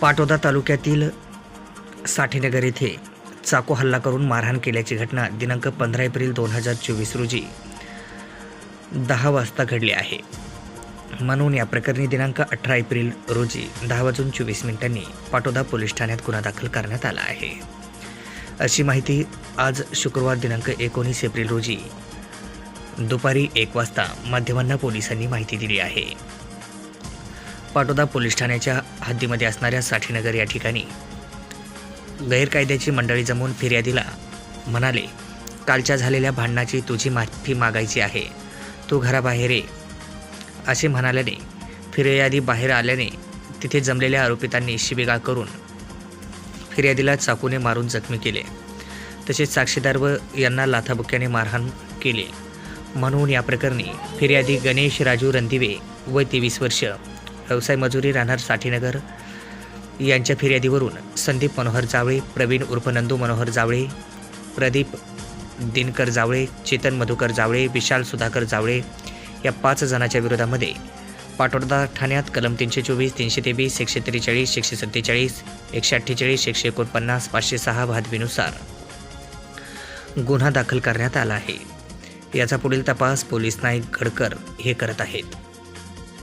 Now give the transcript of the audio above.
पाटोदा तालुक्यातील साठेनगर येथे चाकू हल्ला करून मारहाण केल्याची घटना दिनांक पंधरा एप्रिल दोन हजार चोवीस रोजी दहा वाजता घडली आहे. म्हणून या प्रकरणी दिनांक अठरा एप्रिल रोजी दहा वाजून चोवीस मिनिटांनी पाटोदा पोलीस ठाण्यात गुन्हा दाखल करण्यात आला आहे. अशी माहिती आज शुक्रवार दिनांक एकोणीस एप्रिल रोजी दुपारी एक वाजता माध्यमांना पोलिसांनी माहिती दिली आहे. पाटोदा पोलीस ठाण्याच्या हद्दीमध्ये असणाऱ्या साठीनगर या ठिकाणी गैरकायद्याची मंडळी जमवून फिर्यादीला म्हणाले कालच्या झालेल्या भांडणाची तुझी माफी मागायची आहे. तू घराबाहेर ये असे म्हणाल्याने फिर्यादी बाहेर आल्याने तिथे जमलेल्या आरोपितांनी शिबिगाळ करून फिर्यादीला चाकूने मारून जखमी केले. तसेच साक्षीदार व यांना लाथाबुक्याने मारहाण केले. म्हणून या प्रकरणी फिर्यादी गणेश राजू रणदिवे व तेवीस वर्ष. व्यवसाय मजुरी राहणार साठीनगर. यांच्या फिर्यादीवरून संदीप मनोहर जावळे प्रवीण उर्फ नंदू मनोहर जावळे प्रदीप दिनकर जावळे चेतन मधुकर जावळे विशाल सुधाकर जावळे या पाच जणांच्या विरोधामध्ये पाटोदा ठाण्यात कलम तीनशे चोवीस तीनशे तेवीस एकशे त्रेचाळीस एकशे सत्तेचाळीस एकशे अठ्ठेचाळीस एकशे एकोणपन्नास पाचशे सहा भादवीनुसार गुन्हा दाखल करण्यात आला आहे. याचा पुढील तपास पोलीस नाईक गडकर हे करत आहेत.